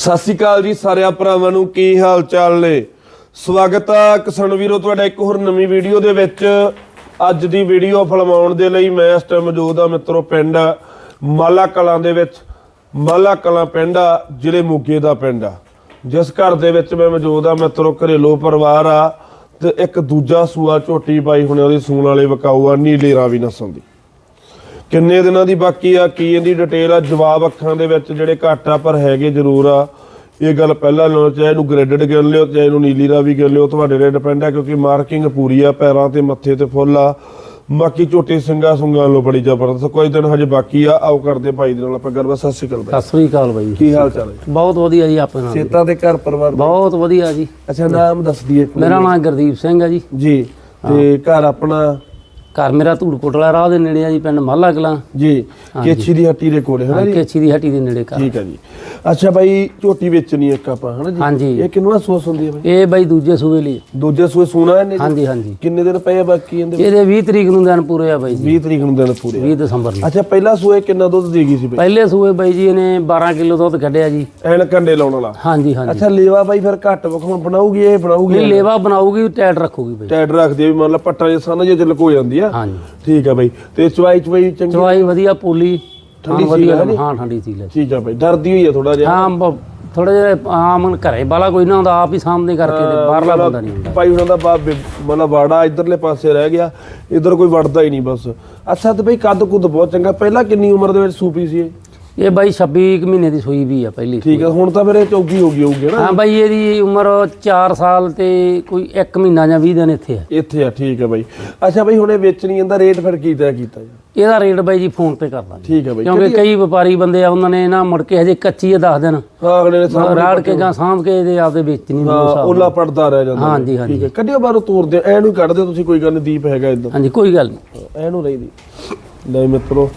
ਸਤਿ ਸ਼੍ਰੀ ਅਕਾਲ ਜੀ ਸਾਰਿਆਂ ਭਰਾਵਾਂ ਨੂੰ, ਕੀ ਹਾਲ ਚਾਲ ਨੇ? ਸਵਾਗਤ ਆ ਕਿਸਾਨ ਵੀਰੋ, ਤੁਹਾਡਾ ਇੱਕ ਹੋਰ ਨਵੀਂ ਵੀਡੀਓ ਦੇ ਵਿੱਚ। ਅੱਜ ਦੀ ਵੀਡੀਓ ਫਿਲਮਾਉਣ ਦੇ ਲਈ ਮੈਂ ਇਸ ਟਾਈਮ ਮੌਜੂਦ ਆ ਮਿੱਤਰੋ ਪਿੰਡ ਮਾਲਾ ਕਲਾਂ ਦੇ ਵਿੱਚ। ਮਾਲਾ ਕਲਾਂ ਪਿੰਡ ਆ, ਜ਼ਿਲ੍ਹੇ ਮੋਗੇ ਦਾ ਪਿੰਡ ਆ। ਜਿਸ ਘਰ ਦੇ ਵਿੱਚ ਮੈਂ ਮੌਜੂਦ ਆ ਮਿੱਤਰੋ, ਘਰੇਲੂ ਪਰਿਵਾਰ ਆ ਤੇ ਇੱਕ ਦੂਜਾ ਸੂਆ ਝੋਟੀ ਪਾਈ ਹੁਣੇ ਉਹਦੀ ਸੂਣ ਵਾਲੇ ਵਿਕਾਊ ਆ, ਨੀਲੇ ਵੀ ਨਸਲ ਦੀ। ਕਿੰਨੇ ਦਿਨਾਂ ਦੀ ਬਾਕੀ ਆ ਕੀ ਇਹਦੀ ਡਿਟੇਲ ਆ? ਜਵਾਬ ਅੱਖਾਂ ਦੇ ਵਿੱਚ ਜਿਹੜੇ ਘੱਟ ਆ ਪਰ ਹੈਗੇ ਜ਼ਰੂਰ ਆ। ਇਹ ਗੱਲ ਪਹਿਲਾਂ ਨਾਲੋਂ ਚਾਹੇ ਇਹਨੂੰ ਗ੍ਰੇਡਡ ਗਿਣ ਲਿਓ ਚਾਹੇ ਇਹਨੂੰ ਨੀਲੀ ਰਾਵੀ ਗਿਣ ਲਿਓ ਤੁਹਾਡੇ ਤੇ ਡਿਪੈਂਡ ਆ ਕਿਉਂਕਿ ਮਾਰਕਿੰਗ ਪੂਰੀ ਆ ਪੈਰਾਂ ਤੇ ਮੱਥੇ ਤੇ ਫੁੱਲ ਆ। ਬਾਕੀ ਝੋਟੀ ਸਿੰਘਾ ਸੁੰਗਾ ਲੋ ਬੜੀ ਜ਼ਬਰਦਸਤ। ਕੋਈ ਦਿਨ ਹਜੇ ਬਾਕੀ ਆ ਆਓ ਕਰਦੇ ਭਾਈ ਦੇ ਨਾਲ ਆਪਾਂ ਗੱਲਬਾਤ। ਸਤਿ ਸ਼੍ਰੀ ਅਕਾਲ ਸਤਿ ਸ੍ਰੀ ਅਕਾਲ ਬਾਈ ਕੀ ਹਾਲ ਚਾਲ ਹੈ? ਬਹੁਤ ਵਧੀਆ ਜੀ ਆਪਣੇ ਨਾਲ। ਸੇਤਾ ਦੇ ਘਰ ਪਰਿਵਾਰ ਬਹੁਤ ਵਧੀਆ ਜੀ। ਅੱਛਾ ਨਾਮ ਦੱਸ ਦਈਏ ਮੇਰਾ ਨਾਮ ਗੁਰਦੀਪ ਸਿੰਘ ਹੈ ਜੀ। ਜੀ ਤੇ ਘਰ ਆਪਣਾ ਘਰ ਮੇਰਾ ਧੂੜਕੋਟਲਾ ਰਾਹ ਦੇ ਨੇੜੇ ਆ ਜੀ ਪਿੰਡ ਮਾਲਾ ਕਲਾਂ। ਜੀ ਕੇਛੀ ਦੀ ਹੱਟੀ ਦੇ ਕੋਲੇ ਹੈ ਨਾ ਜੀ ਕੇਛੀ ਦੀ ਹੱਟੀ ਦੇ ਨੇੜੇ ਘਰ। ਠੀਕ ਹੈ ਜੀ। ਅੱਛਾ ਬਾਈ ਝੋਟੀ ਵੇਚਣੀ ਇੱਕ ਆਪਾਂ ਹਨਾ ਜੀ? ਹਾਂਜੀ। ਇਹ ਕਿੰਨਵਾ ਸੋਸ ਹੁੰਦੀ ਹੈ ਬਾਈ? ਇਹ ਬਾਈ ਦੂਜੇ ਸੂਬੇ ਲਈ। ਦੂਜੇ ਸੂਏ ਸੂਣਾ ਜੀ? ਹਾਂਜੀ ਹਾਂਜੀ। ਕਿੰਨੇ ਦਿਨ ਪਏ ਆ ਬਾਕੀ ਇਹਦੇ ਇਹਦੇ 20 ਤਰੀਕ ਨੂੰ ਦਿਨ ਪੂਰੇ ਆ ਬਾਈ ਜੀ। 20 ਤਰੀਕ ਨੂੰ ਦਿਨ ਪੂਰੇ 20 ਦਸੰਬਰ ਨੂੰ। ਅੱਛਾ ਪਹਿਲਾ ਸੂਏ ਕਿੰਨਾ ਦੁੱਧ ਦੇ ਗਈ ਸੀ ਬਾਈ? ਪਹਿਲੇ ਸੂਏ ਬਾਈ ਜੀ ਇਹਨੇ 12 ਕਿਲੋ ਦੁੱਧ ਕੱਢਿਆ ਜੀ। ਐਨ ਕੰਡੇ ਲਾਉਣ ਵਾਲਾ। ਹਾਂਜੀ ਹਾਂਜੀ। ਅੱਛਾ ਲੇਵਾ ਬਾਈ ਫਿਰ ਘੱਟ ਵਖਾਉਣ ਬਣਾਉਗੀ ਇਹ ਬਣਾਉਗੀ ਲੇਵਾ ਬਣਾਉਗੀ ਟਾਈਟ ਰੱਖੂਗੀ ਬਾਈ। ਟੈਡ ਰੱਖਦੀ ਵੀ ਮੰਨ ਲਾ ਪੱਟਾਂ ਜੇ ਸਾਨਾ ਜੇ ਲਕੋ ਜਾਂਦੀ ਆ। ਹਾਂਜੀ। ਠੀਕ ਆ ਬਾਈ। ਤੇ ਚਵਾਈ ਚਵਾਈ ਚੰਗੀ ਚਵਾਈ ਵਧੀਆ ਪੋਲੀ। ਠੰਡੀ ਵਧੀਆ ਸੀਲ ਹੈ ਠੰਡੀ ਸੀ ਲੈ ਠੀਕ ਆ ਬਾਈ। ਡਰਦੀ ਹੋਈ ਆ ਥੋੜਾ ਜਿਹਾ। ਹਾਂ ਥੋੜਾ ਜਿਹਾ ਆਮ ਘਰੇ ਬਾਲਾ ਕੋਈ ਨਾ ਹੁੰਦਾ ਆਪ ਹੀ ਸਾਹਮਣੇ ਕਰਕੇ ਤੇ ਬਾਹਰਲਾ ਬੰਦਾ ਨਹੀਂ ਹੁੰਦਾ। ਭਾਈ ਉਹਨਾਂ ਦਾ ਬਾਪ ਮਤਲਬ ਵਾੜਾ ਇਧਰਲੇ ਪਾਸੇ ਰਹਿ ਗਿਆ ਇਧਰ ਕੋਈ ਵੜਦਾ ਹੀ ਨਹੀਂ ਬਸ। ਅੱਛਾ ਤੇ ਬਈ ਕੱਦ ਕੁੱਦ ਬਹੁਤ ਚੰਗਾ। ਪਹਿਲਾਂ ਕਿੰਨੀ ਉਮਰ ਦੇ ਵਿੱਚ ਸੂਪੀ ਸੀ ਇਹ? ਇਹ ਬਾਈ 26 ਕੁ ਮਹੀਨੇ ਦੀ ਸੂਈ ਵੀ ਆ ਪਹਿਲੀ ਠੀਕ ਹੈ ਹੁਣ ਤਾਂ ਫਿਰ ਇਹ ਚੌਗੀ ਹੋ ਗਈ ਹੋਊਗੀ ਨਾ? ਹਾਂ ਬਾਈ ਇਹਦੀ ਉਮਰ 4 ਸਾਲ ਤੇ ਕੋਈ 1 ਮਹੀਨਾ ਜਾਂ 20 ਦਿਨ ਇੱਥੇ ਆ। ਇੱਥੇ ਆ ਠੀਕ ਹੈ ਬਾਈ। ਅੱਛਾ ਬਈ ਹੁਣ ਇਹ ਵੇਚਣੀ ਇਹਦਾ ਰੇਟ ਫਿਰ ਕੀ ਤੈਅ ਕੀਤਾ ਜੀ? ਇਹਦਾ ਰੇਟ ਬਾਈ ਜੀ ਫੋਨ ਤੇ ਕਰ ਦਾਂਗੇ ਠੀਕ ਹੈ ਬਾਈ ਕਿਉਂਕਿ ਕਈ ਵਪਾਰੀ ਬੰਦੇ ਆ ਉਹਨਾਂ ਨੇ ਨਾ ਮੁੜ ਕੇ ਹਜੇ ਕੱਚੀ ਆ ਦੱਸ ਹਾਂ ਅਗਲੇ ਨੇ ਸਾਹਮਣੇ ਰਾੜ ਕੇ ਜਾਂ ਸਾਂਭ ਕੇ ਇਹਦੇ ਆਪਦੇ ਵੇਚਣੀ ਹਾਂ ਨਹੀਂ ਉਹਲਾ ਪੜਦਾ ਰਹਿ ਜਾਂਦਾ ਹਾਂਜੀ ਹਾਂਜੀ ਠੀਕ ਹੈ ਕੱਢਿਓ ਬਾਹਰੋਂ ਤੋਰਦੇ ਆ, ਐਨੂੰ ਹੀ ਕੱਢ ਦਿਓ ਤੁਸੀਂ ਕੋਈ ਗੱਲ ਨਹੀਂ ਦੀਪ ਹੈਗਾ ਇਦਾਂ ਹਾਂਜੀ ਕੋਈ ਗੱਲ ਨਹੀਂ ਐਨੂੰ ਰਹੀ ਦੀ ਲੈ ਮਿੱਤਰੋ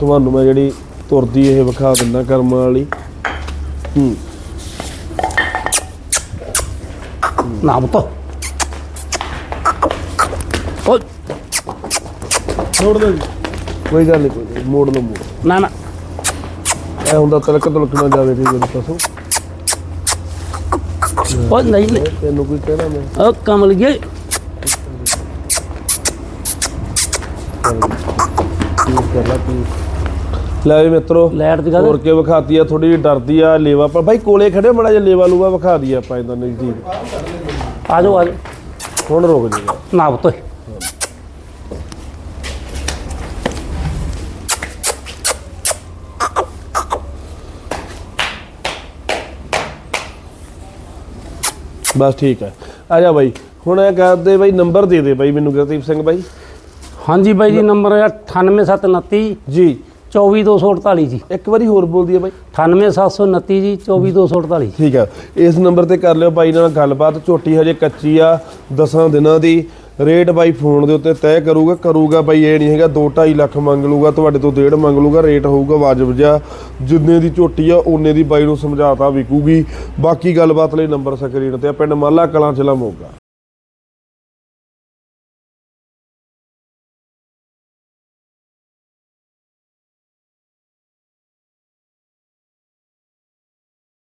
ਤੁਹਾਨੂੰ ਮੈਂ ਜਿਹੜੀ ਤੁਰਦੀ ਇਹ ਵਿਖਾ ਦਿੰਦਾ ਕਰਮਾਂ ਵਾਲੀ। ਹੂੰ। ਨਾ ਬਤੋ ਓ ਛੋੜ ਜੀ ਕੋਈ ਗੱਲ ਨਹੀਂ ਕੋਈ ਗੱਲ ਨੀ, ਮੋੜ ਲਓ ਮੋੜ। ਨਾ ਨਾ। ਐ ਹੁੰਦਾ ਤਲਕ ਤਲਕ ਨਾ ਜਾਵੇ ਠੀਕ ਹੈ ਪਸੂ ਓ ਨਹੀਂ ਨਹੀਂ। ਤੈਨੂੰ ਕੋਈ ਕਹਿਣਾ ਮੈਂ? ਓ ਕਮਲ ਗਏ ਕੀ ਕਰ ਲਾ ਕੀ ਲੈ ਵੀ ਮਿੱਤਰੋ ਲਾਈਟ ਦਿਖਾ ਦੇ ਹੋਰ ਕੇ ਵਿਖਾਤੀ ਆ? ਥੋੜੀ ਜਿਹੀ ਡਰਦੀ ਆ ਲੇਵਾ ਪਰ ਭਾਈ ਕੋਲੇ ਖੜੇ ਮੜਾ ਜਿਹਾ ਲੇਵਾ ਲੂਵਾ ਵਿਖਾ ਦੀ ਆਪਾਂ ਇਹਦਾ ਨਜ਼ਦੀਕ। ਆ ਜਾਓ ਆ ਜਾਓ। ਹੁਣ ਰੁਕ ਜਾਏਗਾ ਨਾ ਬਤੋ ਬਸ ਠੀਕ ਹੈ ਆ ਜਾ ਬਾਈ ਹੁਣ ਇਹ ਕਰਦੇ ਬਾਈ ਨੰਬਰ ਦੇ ਦੇ ਬਾਈ ਮੈਨੂੰ ਗੁਰਦੀਪ ਸਿੰਘ ਬਾਈ। ਹਾਂਜੀ ਬਾਈ ਜੀ ਨੰਬਰ ਹੈ 98729 ਜੀ। 24248 ਜੀ। ਇੱਕ ਵਾਰੀ ਹੋਰ ਬੋਲਦੀ ਆ ਬਾਈ। 98729 ਜੀ 24248 ਠੀਕ ਹੈ। ਇਸ ਨੰਬਰ ਤੇ ਕਰ ਲਿਓ ਬਾਈ ਨਾਲ ਗੱਲਬਾਤ। ਝੋਟੀ ਹਜੇ ਕੱਚੀ ਆ 10 ਦਿਨਾਂ ਦੀ। ਰੇਟ ਬਾਈ ਫੋਨ ਦੇ ਉੱਤੇ ਤੈਅ ਕਰੂਗਾ ਕਰੂਗਾ ਬਾਈ ਇਹ ਨਹੀਂ ਹੈਗਾ 2.5 ਲੱਖ ਮੰਗ ਲੂਗਾ ਤੁਹਾਡੇ ਤੋਂ ਡੇਢ ਮੰਗ ਲੂਗਾ ਰੇਟ ਹੋਊਗਾ ਵਾਜਬ ਜਿਹਾ। ਜਿੰਨੇ ਦੀ ਝੋਟੀ ਆ ਓਨੇ ਦੀ ਬਾਈ ਨੂੰ ਸਮਝਾਤਾ ਵਿਕੂਗੀ। ਬਾਕੀ ਗੱਲਬਾਤ ਲਈ ਨੰਬਰ ਸਕਰੀਨ ਤੇ ਆ ਪਿੰਡ ਮਾਲਾ ਕਲਾਂ ਜ਼ਿਲ੍ਹਾ ਮੋਗਾ